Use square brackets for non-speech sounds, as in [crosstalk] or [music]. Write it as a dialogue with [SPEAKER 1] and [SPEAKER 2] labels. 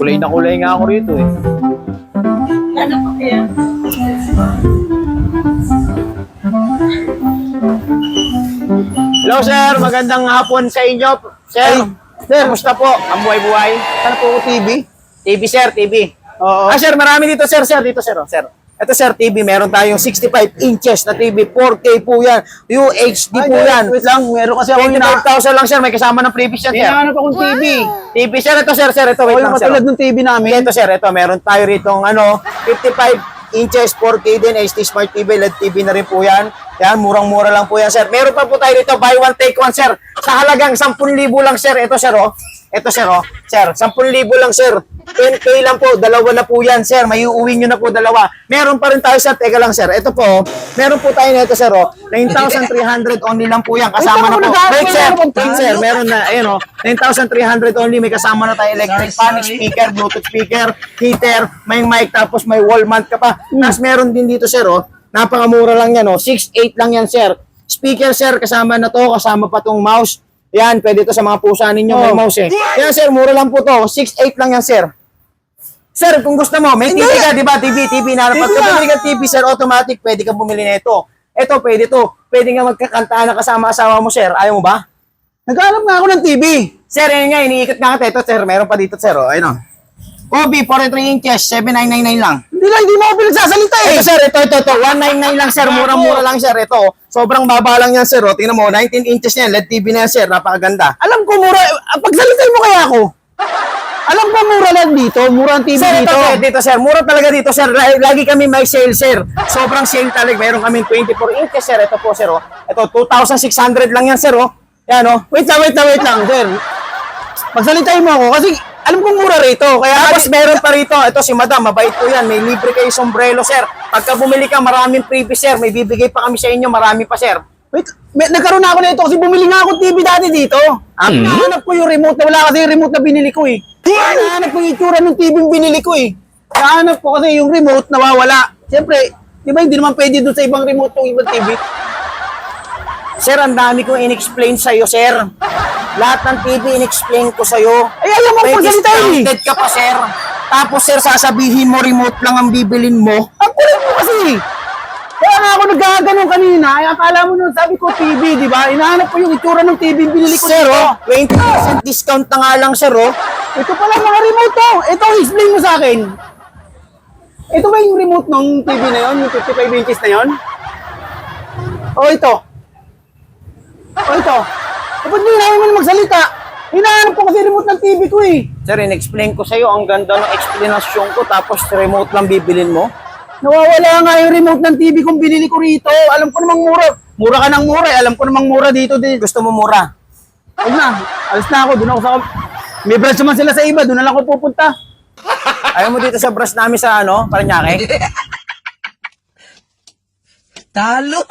[SPEAKER 1] Kulay na kulay nga ako rito eh.
[SPEAKER 2] Ano pa kaya?
[SPEAKER 1] Hello sir, magandang hapon sa inyo. Sir, sir, kumusta po? Ang buhay-buhay?
[SPEAKER 3] Ano po TV?
[SPEAKER 1] TV sir, TV.
[SPEAKER 3] Oo.
[SPEAKER 1] Ah sir, marami dito sir, sir, dito sir, oh, sir. Ito sir, TV, meron tayong 65 inches na TV, 4K po yan, UHD po yan.
[SPEAKER 3] Wait lang, meron kasi ako yung na...
[SPEAKER 1] 25,000 lang sir, may kasama ng previous yan sir.
[SPEAKER 3] Hinahanap akong TV.
[SPEAKER 1] TV sir, ito sir, sir, ito, wait lang sir.
[SPEAKER 3] katulad ng TV namin.
[SPEAKER 1] Ito sir, ito, meron tayo rito ano, 55 inches 4K din, HD Smart TV, LED TV na rin po yan. Yan, murang-mura lang po yan sir. Meron pa po tayo rito, buy one, take one sir. Sa halagang 10,000 lang sir. Ito sir, oh. Ito sir, oh. Sir, 10,000 lang sir. 10K lang po, dalawa na po yan sir. May uuwi nyo na po dalawa. Meron pa rin tayo sir, teka lang sir. Ito po, oh. meron po tayo nito sir, oh. 9,300 only lang po yan. Kasama na po.
[SPEAKER 3] Wait,
[SPEAKER 1] sir, wait sir, meron na, ayun oh. 9,300 only. May kasama na tayo electric fan, speaker, bluetooth speaker, heater, may mic, tapos may wall mount ka pa. Tapos meron din dito sir, oh. Napakamura lang yan, oh. 6,800 lang yan sir. Speaker sir, kasama na to, kasama pa tong mouse. Yan, pwede to sa mga pusa ninyo, may
[SPEAKER 3] Oh.
[SPEAKER 1] mouse eh. Yan sir, mura lang po to. 6,800 lang yan sir. Sir, kung gusto mo, may TV ka, di ba? TV, TV na. Pag ka
[SPEAKER 3] na.
[SPEAKER 1] bumili ka TV, sir, automatic, pwede ka bumili nito. Ito, pwede to. Pwede nga magkakantaan na kasama asawa mo, sir. Ayaw mo ba?
[SPEAKER 3] Naghanap nga ako ng TV.
[SPEAKER 1] Sir, yun nga, iniikot nga kita. Ito, sir, meron pa dito, sir. O, ayun o. Kobe, 43 inches, 7999 lang.
[SPEAKER 3] Hindi lang, hindi mo ako pinagsasalita eh.
[SPEAKER 1] Ito, sir, ito, ito, ito. 199 lang, sir. Murang-mura lang, sir. Ito, sobrang baba lang yan, sir. O, tingnan mo, 19 inches yan. LED TV na yan, sir. Napakaganda.
[SPEAKER 3] Alam ko mura, ah, pagsalitain mo kaya ako. Alam ko mura lang dito, mura ang TV
[SPEAKER 1] Sir, ito,
[SPEAKER 3] dito.
[SPEAKER 1] sir, dito, sir. Mura talaga dito, sir. Lagi, kami may sale, sir. Sobrang sale talaga. Meron kami 24 inches, sir. Ito po, sir. Oh. Ito, 2,600 lang yan, sir. Oh. Yan, oh.
[SPEAKER 3] Wait lang, wait lang, wait lang, sir. Pagsalitain mo ako kasi alam ko mura rito. Kaya
[SPEAKER 1] Tapos meron pa rito, ito si madam, mabait po yan. May libre kayo sombrero, sir. Pagka bumili ka, maraming freebie, sir. May bibigay pa kami sa inyo, marami pa, sir.
[SPEAKER 3] Wait, may, nagkaroon na ako nito kasi bumili nga ako TV dati dito.
[SPEAKER 1] Ah,
[SPEAKER 3] Ang Nahanap ko yung remote na wala kasi yung remote na binili ko eh. Nahanap ko yung itsura ng TV yung binili ko eh. Nahanap ko kasi yung remote nawawala. Siyempre, di ba hindi naman pwede doon sa ibang remote yung ibang TV?
[SPEAKER 1] Sir, ang dami kong in-explain sa'yo, sir. Lahat ng TV in-explain ko sa'yo.
[SPEAKER 3] Ay, ayaw mo
[SPEAKER 1] May
[SPEAKER 3] pagsalitain eh.
[SPEAKER 1] discounted ka pa, sir. Tapos, sir, sasabihin mo remote lang ang bibilin mo.
[SPEAKER 3] Ang kulit mo kasi. Kaya nga ako nagkakaganong kanina, ay akala mo nun, sabi ko TV, di ba? Inahanap ko yung itsura ng TV binili ko
[SPEAKER 1] Sir,
[SPEAKER 3] dito.
[SPEAKER 1] oh, 20% discount na nga lang, sir, oh.
[SPEAKER 3] Ito pala mga remote to. Ito, explain mo sa akin. Ito ba yung remote ng TV na yon, yung 55 inches na yon? O ito. O ito. E ba't di namin mo magsalita? Hinahanap ko kasi remote ng TV ko eh.
[SPEAKER 1] Sir, in-explain ko sa'yo, ang ganda ng explanation ko, tapos remote lang bibilin mo.
[SPEAKER 3] Nawawala nga yung remote ng TV kung binili ko rito. Alam ko namang mura. Mura ka ng mura eh. Alam ko namang mura dito. Di.
[SPEAKER 1] Gusto mo mura.
[SPEAKER 3] Huwag na. Alis na ako. Doon ako sa... May branch naman sila sa iba. Doon na lang ako pupunta.
[SPEAKER 1] Ayaw mo dito sa brush namin sa, ano, Paranaque? [laughs]
[SPEAKER 2] Talo!